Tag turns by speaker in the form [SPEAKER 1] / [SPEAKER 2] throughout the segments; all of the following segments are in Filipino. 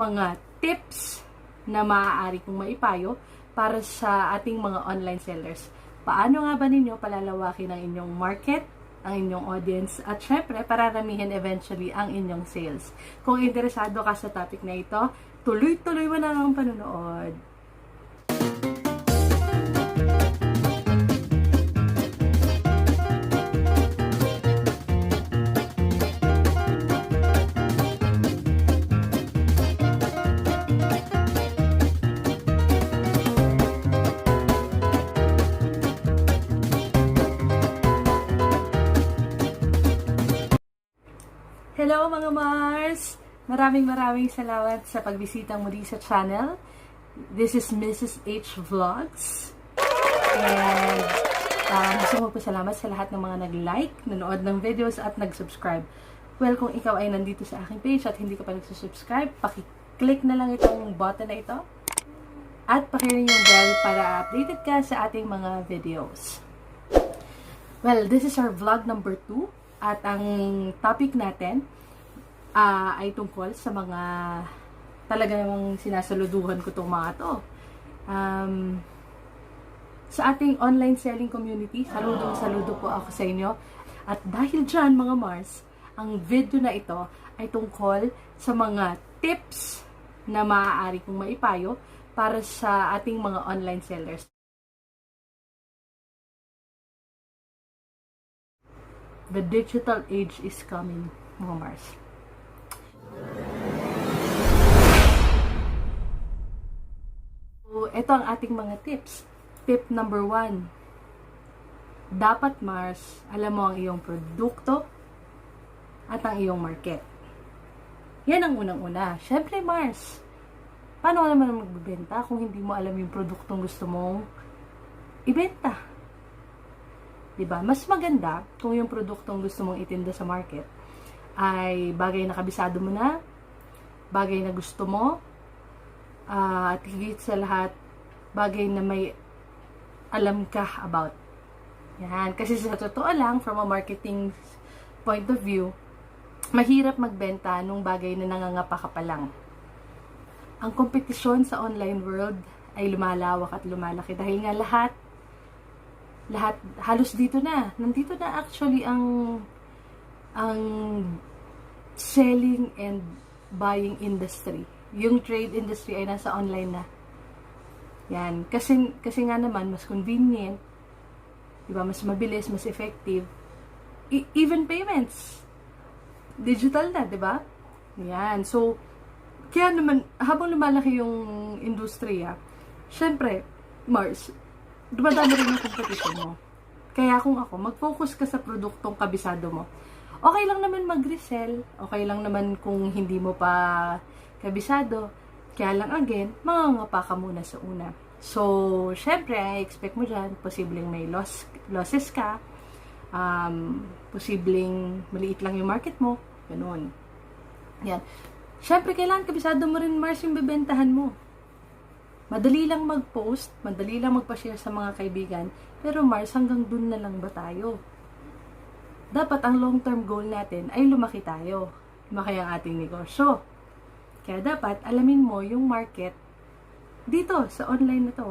[SPEAKER 1] mga tips na maaari kong maipayo para sa ating mga online sellers. Paano nga ba ninyo palalawakin ang inyong market, ang inyong audience, at syempre, pararamihin eventually ang inyong sales. Kung interesado ka sa topic na ito, tuloy-tuloy mo na ang panonood. Hello mga Mars! Maraming maraming salamat sa pagbisita muli sa channel. This is Mrs. H Vlogs. And um, gusto ko po salamat sa lahat ng mga nag-like, nanood ng videos at nag-subscribe. Well, kung ikaw ay nandito sa aking page at hindi ka pa nagsusubscribe, paki-click na lang itong button na ito. At pakiring yung bell para updated ka sa ating mga videos. Well, this is our vlog number 2 at ang topic natin ah, ay tungkol sa mga talaga namang sinasaluduhan ko tong mga to. Um, sa ating online selling community, saludong saludo po ako sa inyo. At dahil dyan mga Mars, ang video na ito ay tungkol sa mga tips na maaari kong maipayo para sa ating mga online sellers. The digital age is coming, mga Mars. So, ito ang ating mga tips. Tip number one. Dapat, Mars, alam mo ang iyong produkto at ang iyong market. Yan ang unang-una. Siyempre, Mars, paano ka naman magbibenta kung hindi mo alam yung produktong gusto mong ibenta? 'di ba? Mas maganda kung yung produktong gusto mong itinda sa market ay bagay na kabisado mo na, bagay na gusto mo, ah, at higit sa lahat, bagay na may alam ka about. Yan. Kasi sa totoo lang, from a marketing point of view, mahirap magbenta nung bagay na nangangapa ka pa lang. Ang kompetisyon sa online world ay lumalawak at lumalaki dahil nga lahat lahat halos dito na nandito na actually ang ang selling and buying industry. Yung trade industry ay nasa online na. Yan. Kasi kasi nga naman mas convenient di ba? Mas mabilis mas effective. E- even payments. Digital na di ba? Yan. So kaya naman habang lumalaki yung industriya syempre Mars dumadami rin yung competition mo. Kaya kung ako, mag-focus ka sa produktong kabisado mo. Okay lang naman mag-resell. Okay lang naman kung hindi mo pa kabisado. Kaya lang again, mangangapa ka muna sa una. So, syempre, I expect mo dyan, posibleng may loss, losses ka. Um, posibleng maliit lang yung market mo. Ganun. Yan. Syempre, kailangan kabisado mo rin, Mars, yung bebentahan mo. Madali lang mag-post, madali lang magpa-share sa mga kaibigan, pero Mars, hanggang dun na lang ba tayo? Dapat ang long-term goal natin ay lumaki tayo. Lumaki ang ating negosyo. Kaya dapat alamin mo yung market dito, sa online na to.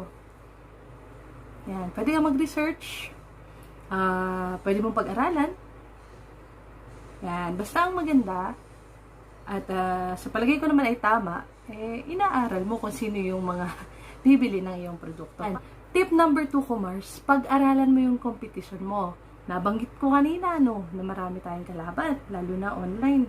[SPEAKER 1] Yan. Pwede ka mag-research. Ah, pwede mong pag-aralan. Yan. Basta ang maganda, at ah, sa palagay ko naman ay tama, eh, inaaral mo kung sino yung mga bibili ng iyong produkto. And, tip number two ko, Mars, pag-aralan mo yung competition mo. Nabanggit ko kanina, no, na marami tayong kalaban, lalo na online.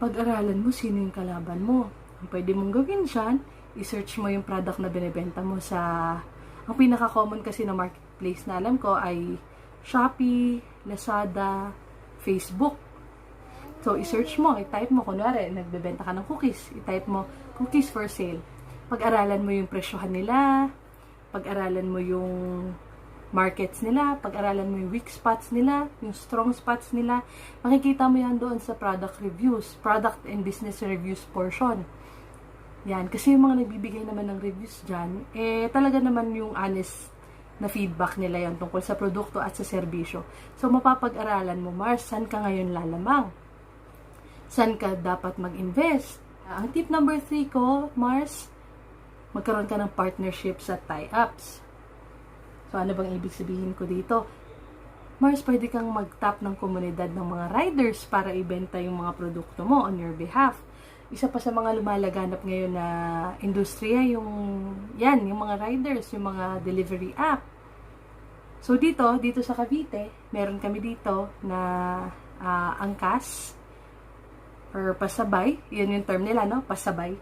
[SPEAKER 1] Pag-aralan mo sino yung kalaban mo. Ang pwede mong gawin dyan, i-search mo yung product na binibenta mo sa... Ang pinaka-common kasi na marketplace na alam ko ay Shopee, Lazada, Facebook. So, i-search mo, i-type mo, kunwari, nagbebenta ka ng cookies, i-type mo, cookies for sale. Pag-aralan mo yung presyohan nila, pag-aralan mo yung markets nila, pag-aralan mo yung weak spots nila, yung strong spots nila, makikita mo yan doon sa product reviews, product and business reviews portion. Yan, kasi yung mga nagbibigay naman ng reviews dyan, eh talaga naman yung honest na feedback nila yan tungkol sa produkto at sa serbisyo. So, mapapag-aralan mo, Mars, saan ka ngayon lalamang? Saan ka dapat mag-invest? Ang tip number 3 ko, Mars, magkaroon ka ng partnerships at tie-ups. So, ano bang ibig sabihin ko dito? Mars, pwede kang mag-tap ng komunidad ng mga riders para ibenta yung mga produkto mo on your behalf. Isa pa sa mga lumalaganap ngayon na industriya, yung, yan, yung mga riders, yung mga delivery app. So, dito, dito sa Cavite, meron kami dito na uh, angkas or pasabay. Yun yung term nila, no? Pasabay.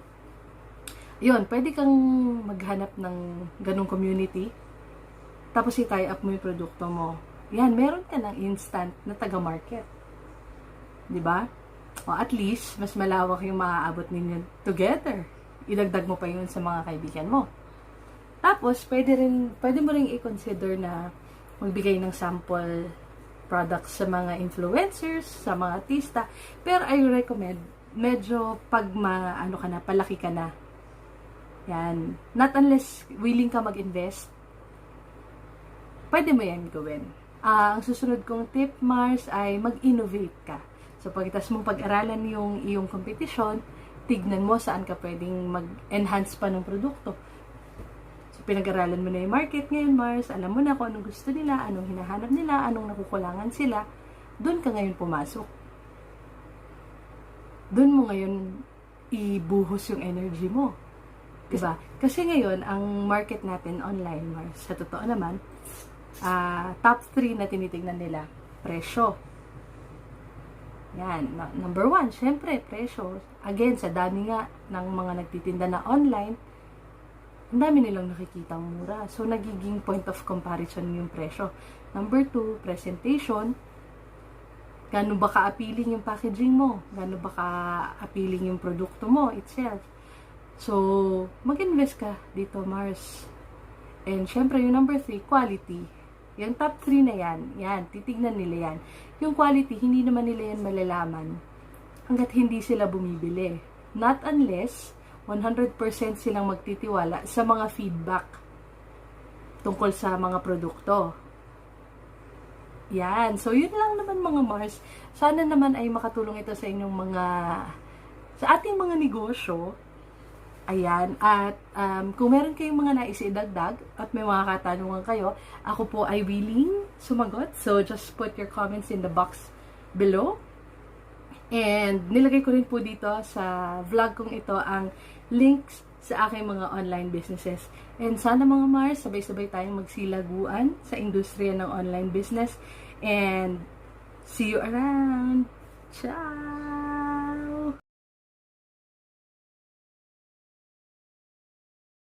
[SPEAKER 1] Yun, pwede kang maghanap ng ganong community. Tapos i-tie up mo yung produkto mo. Yan, meron ka ng instant na taga-market. ba? O at least, mas malawak yung maaabot ninyo together. Idagdag mo pa yun sa mga kaibigan mo. Tapos, pwede, rin, pwede mo rin i-consider na magbigay ng sample products sa mga influencers, sa mga artista. Pero I recommend, medyo pag ma, ano ka na, palaki ka na. Yan. Not unless willing ka mag-invest, pwede mo yan gawin. Uh, ang susunod kong tip, Mars, ay mag-innovate ka. So, pagkitas mong pag-aralan yung iyong competition, tignan mo saan ka pwedeng mag-enhance pa ng produkto pinag-aralan mo na yung market ngayon, Mars, alam mo na kung anong gusto nila, anong hinahanap nila, anong nakukulangan sila, doon ka ngayon pumasok. Doon mo ngayon ibuhos yung energy mo. Diba? Kasi ngayon, ang market natin online, Mars, sa totoo naman, uh, top 3 na tinitingnan nila, presyo. Yan. Number one, syempre, presyo. Again, sa dami nga ng mga nagtitinda na online, ang dami nilang nakikita mura. So, nagiging point of comparison yung presyo. Number two, presentation. Gano'n ba ka-appealing yung packaging mo? Gano'n ba ka-appealing yung produkto mo itself? So, mag-invest ka dito, Mars. And, syempre, yung number three, quality. Yung top 3 na yan, yan, titignan nila yan. Yung quality, hindi naman nila yan malalaman hanggat hindi sila bumibili. Not unless 100% silang magtitiwala sa mga feedback tungkol sa mga produkto. Yan. So, yun lang naman mga Mars. Sana naman ay makatulong ito sa inyong mga, sa ating mga negosyo. Ayan. At um, kung meron kayong mga nais idagdag at may mga katanungan kayo, ako po ay willing sumagot. So, just put your comments in the box below. And nilagay ko rin po dito sa vlog kong ito ang links sa aking mga online businesses. And sana mga Mars, sabay-sabay tayong magsilaguan sa industriya ng online business. And see you around. Ciao!